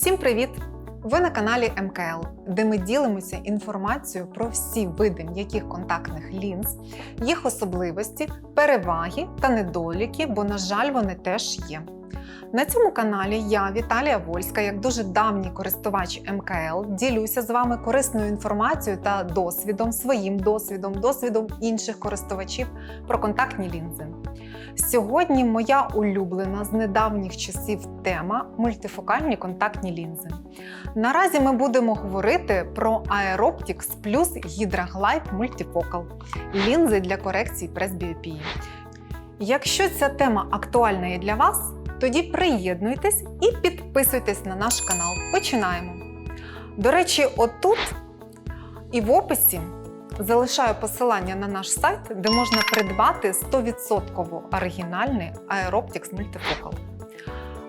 Всім привіт! Ви на каналі МКЛ, де ми ділимося інформацією про всі види м'яких контактних лінз, їх особливості, переваги та недоліки, бо, на жаль, вони теж є. На цьому каналі я, Віталія Вольська, як дуже давній користувач МКЛ, ділюся з вами корисною інформацією та досвідом, своїм досвідом, досвідом інших користувачів про контактні лінзи. Сьогодні моя улюблена з недавніх часів тема мультифокальні контактні лінзи. Наразі ми будемо говорити про Aeroptics плюс Hydra Multifocal лінзи для корекції пресбіопії. Якщо ця тема актуальна і для вас, тоді приєднуйтесь і підписуйтесь на наш канал. Починаємо. До речі, отут і в описі залишаю посилання на наш сайт, де можна придбати 100% оригінальний Aeroptics Multifocal.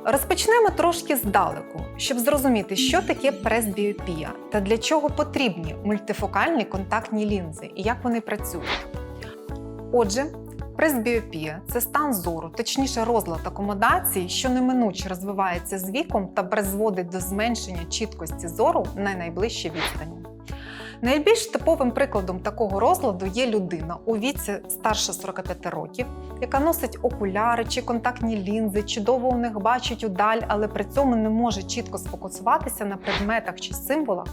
Розпочнемо трошки здалеку, щоб зрозуміти, що таке пресбіопія та для чого потрібні мультифокальні контактні лінзи і як вони працюють. Отже, пресбіопія це стан зору, точніше розлад акомодації, що неминуче розвивається з віком та призводить до зменшення чіткості зору на найближчій відстані. Найбільш типовим прикладом такого розладу є людина у віці старше 45 років, яка носить окуляри чи контактні лінзи, чудово у них бачить удаль, але при цьому не може чітко сфокусуватися на предметах чи символах,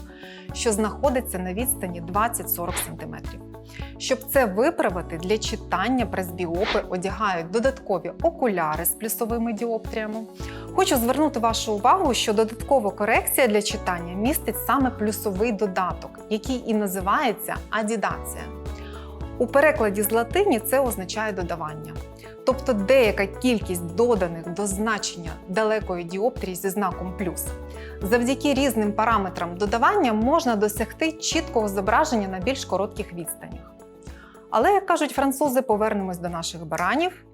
що знаходяться на відстані 20-40 см. Щоб це виправити, для читання пресбіопи одягають додаткові окуляри з плюсовими діоптріями. Хочу звернути вашу увагу, що додаткова корекція для читання містить саме плюсовий додаток, який і називається адідація. У перекладі з латині це означає додавання. Тобто деяка кількість доданих до значення далекої діоптрії зі знаком плюс. Завдяки різним параметрам додавання можна досягти чіткого зображення на більш коротких відстанях. Але, як кажуть французи, повернемось до наших баранів.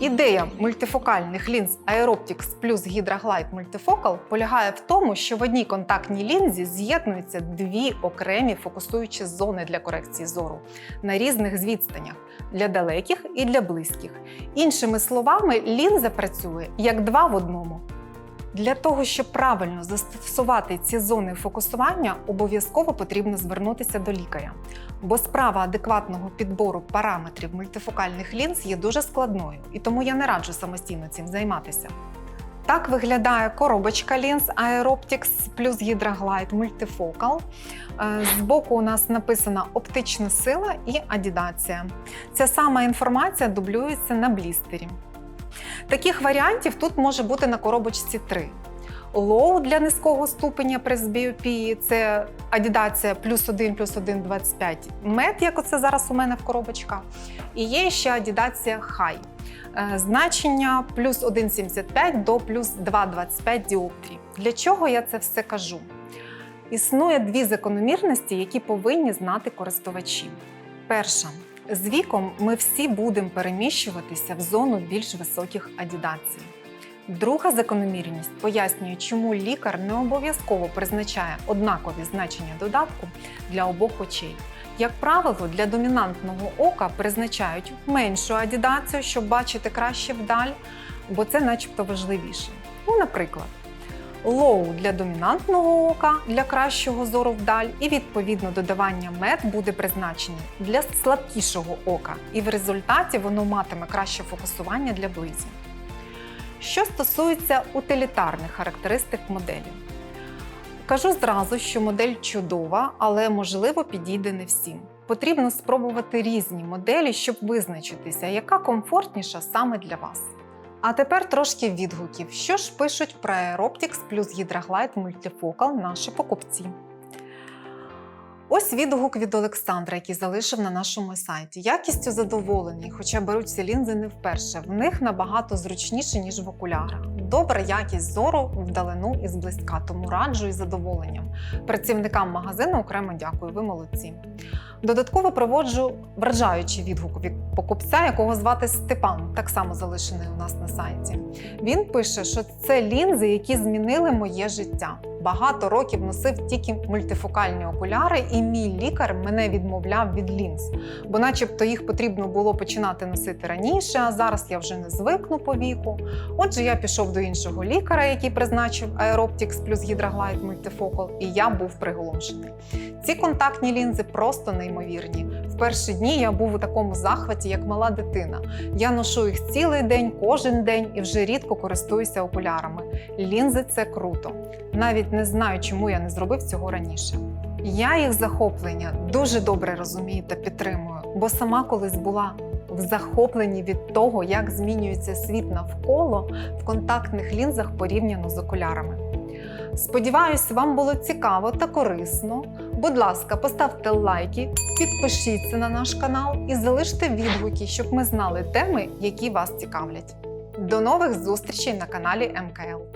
Ідея мультифокальних лінз Aeroptics плюс Hydra Glide Multifocal полягає в тому, що в одній контактній лінзі з'єднуються дві окремі фокусуючі зони для корекції зору на різних відстанях для далеких і для близьких. Іншими словами, лінза працює як два в одному. Для того, щоб правильно застосувати ці зони фокусування, обов'язково потрібно звернутися до лікаря, бо справа адекватного підбору параметрів мультифокальних лінз є дуже складною, і тому я не раджу самостійно цим займатися. Так виглядає коробочка лінз Aeroptics плюс Hydra Glide Multifocal. Е, Збоку у нас написана оптична сила і адідація. Ця сама інформація дублюється на блістері. Таких варіантів тут може бути на коробочці три. Лоу для низького ступеня пресбіопії це адідація плюс 1, плюс 1, 25 мет, як оце зараз у мене в коробочках. І є ще адідація хай. Е, Значення плюс 1,75 до плюс 2,25 діоптрій. Для чого я це все кажу? Існує дві закономірності, які повинні знати користувачі. Перша з віком ми всі будемо переміщуватися в зону більш високих адідацій. Друга закономірність пояснює, чому лікар не обов'язково призначає однакові значення додатку для обох очей. Як правило, для домінантного ока призначають меншу адідацію, щоб бачити краще вдаль, бо це начебто важливіше. Ну, наприклад, лоу для домінантного ока для кращого зору вдаль, і відповідно додавання мед буде призначене для слабкішого ока, і в результаті воно матиме краще фокусування для близі. Що стосується утилітарних характеристик моделі, кажу зразу, що модель чудова, але можливо підійде не всім. Потрібно спробувати різні моделі, щоб визначитися, яка комфортніша саме для вас. А тепер трошки відгуків. Що ж пишуть про Aeroptics плюс Hydra Glide Multifocal наші покупці? Ось відгук від Олександра, який залишив на нашому сайті. Якістю задоволений, хоча беруть ці лінзи не вперше. В них набагато зручніше, ніж в окулярах. Добра якість зору вдалину і зблизька, тому раджу із задоволенням. Працівникам магазину окремо дякую, ви молодці. Додатково проводжу вражаючий відгук від покупця, якого звати Степан, так само залишений у нас на сайті. Він пише, що це лінзи, які змінили моє життя. Багато років носив тільки мультифокальні окуляри, і мій лікар мене відмовляв від лінз, бо, начебто, їх потрібно було починати носити раніше, а зараз я вже не звикну по віку. Отже, я пішов до іншого лікаря, який призначив Aeroptics плюс Hydroglide Multifocal, і я був приголомшений. Ці контактні лінзи просто неймовірні. Перші дні я був у такому захваті, як мала дитина. Я ношу їх цілий день, кожен день і вже рідко користуюся окулярами. Лінзи це круто. Навіть не знаю, чому я не зробив цього раніше. Я їх захоплення дуже добре розумію та підтримую, бо сама колись була в захопленні від того, як змінюється світ навколо в контактних лінзах порівняно з окулярами. Сподіваюсь, вам було цікаво та корисно. Будь ласка, поставте лайки, підпишіться на наш канал і залиште відгуки, щоб ми знали теми, які вас цікавлять. До нових зустрічей на каналі МКЛ.